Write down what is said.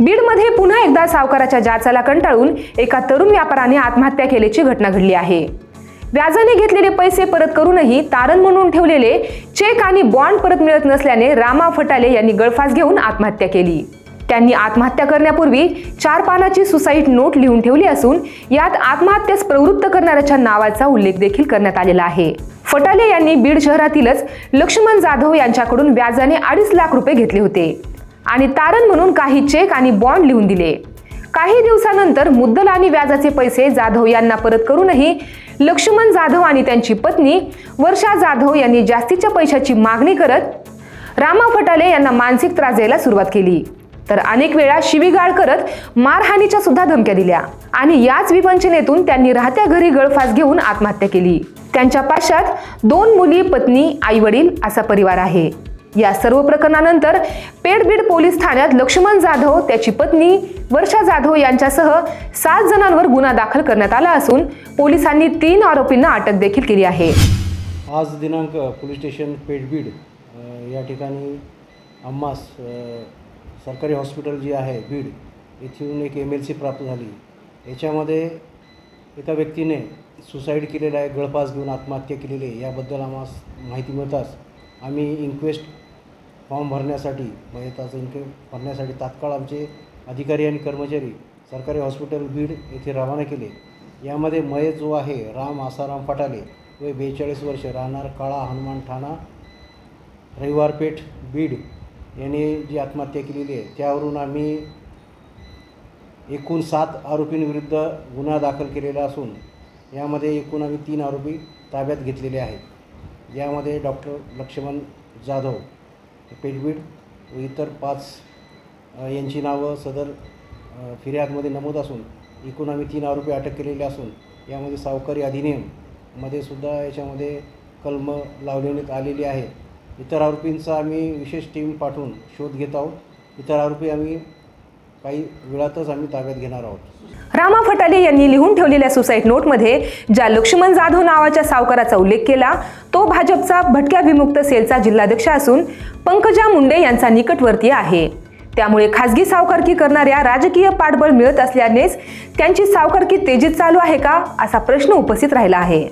बीडमध्ये पुन्हा एकदा सावकाराच्या जाचाला कंटाळून एका तरुण व्यापाराने आत्महत्या केल्याची घटना घडली आहे. व्याजाने घेतलेले पैसे परत करूनही तारण म्हणून ठेवलेले चेक आणि बॉन्ड परत मिळत नसल्याने रामा फटाले यांनी गळफास घेऊन आत्महत्या केली. त्यांनी आत्महत्या करण्यापूर्वी चार पानाची सुसाईड नोट लिहून ठेवली असून यात आत्महत्यास प्रवृत्त करणाऱ्याच्या नावाचा उल्लेख देखील करण्यात आलेला आहे. फटाले यांनी बीड शहरातीलच लक्ष्मण जाधव यांच्याकडून व्याजाने अडीच लाख रुपये घेतले होते. आणि तारण म्हणून काही चेक आणि बॉन्ड लिहून दिले. काही दिवसानंतर मुद्दल आणि व्याजाचे पैसे जाधव यांना परत करूनही लक्ष्मण जाधव आणि त्यांची पत्नी वर्षा जाधव यांनी जास्तीच्या पैशाची मागणी करत रामा फटाले यांना मानसिक त्रास द्यायला सुरुवात केली. तर अनेक वेळा शिवीगाळ करत मारहाणीच्या सुद्धा धमक्या दिल्या आणि याच विवंचनेतून त्यांनी राहत्या घरी गळफास घेऊन आत्महत्या केली. त्यांच्या पाशात दोन मुली पत्नी आई वडील असा परिवार आहे. या सर्व प्रकरणानंतर पेडबीड पोलीस ठाण्यात लक्ष्मण जाधव त्याची पत्नी वर्षा जाधव यांच्यासह सात जणांवर गुन्हा दाखल करण्यात आला असून पोलिसांनी तीन आरोपींना अटक देखील केली आहे. आज दिनांक पोलीस स्टेशन पेडबीड या ठिकाणी अम्मास सरकारी हॉस्पिटल जी आहे बीड येथून एक एम एल सी प्राप्त झाली. याच्यामध्ये एका व्यक्तीने सुसाईड केलेलं आहे गळफास घेऊन आत्महत्या केलेली आहे. याबद्दल आम्हाला माहिती मिळताच आम्ही इन्क्वेस्ट फॉर्म भरण्यासाठी म्हणजे त्याचं इन्क्वे भरण्यासाठी तात्काळ आमचे अधिकारी आणि कर्मचारी सरकारी हॉस्पिटल बीड येथे रवाना केले. यामध्ये मयत जो आहे राम आसाराम फटाले व बेचाळीस वर्ष राहणार काळा हनुमान ठाणा रविवारपेठ बीड. यांनी जी आत्महत्या केलेली आहे त्यावरून आम्ही एकूण सात आरोपींविरुद्ध गुन्हा दाखल केलेला असून यामध्ये एकूण आम्ही तीन आरोपी ताब्यात घेतलेले आहेत. यामध्ये डॉक्टर लक्ष्मण जाधव पेटबीड व इतर पाच यांची नावं सदर फिर्यादमध्ये नमूद असून एकूण आम्ही तीन आरोपी अटक केलेले असून यामध्ये सावकारी अधिनियममध्ये सुद्धा याच्यामध्ये कलम लावण्यात आलेली आहे. इतर आरोपींचा आम्ही विशेष टीम पाठवून शोध घेत आहोत. इतर आरोपी आम्ही काही वेळातच आम्ही ताब्यात घेणार आहोत. रामा फटाले यांनी लिहून ठेवलेल्या सुसाईड नोटमध्ये ज्या लक्ष्मण जाधव नावाच्या सावकाराचा उल्लेख केला तो भाजपचा भटक्या विमुक्त सेलचा जिल्हाध्यक्ष असून पंकजा मुंडे यांचा निकटवर्तीय आहे. त्यामुळे खासगी सावकारकी करणाऱ्या राजकीय पाठबळ मिळत असल्यानेच त्यांची सावकारकी तेजीत चालू आहे का असा प्रश्न उपस्थित राहिला आहे.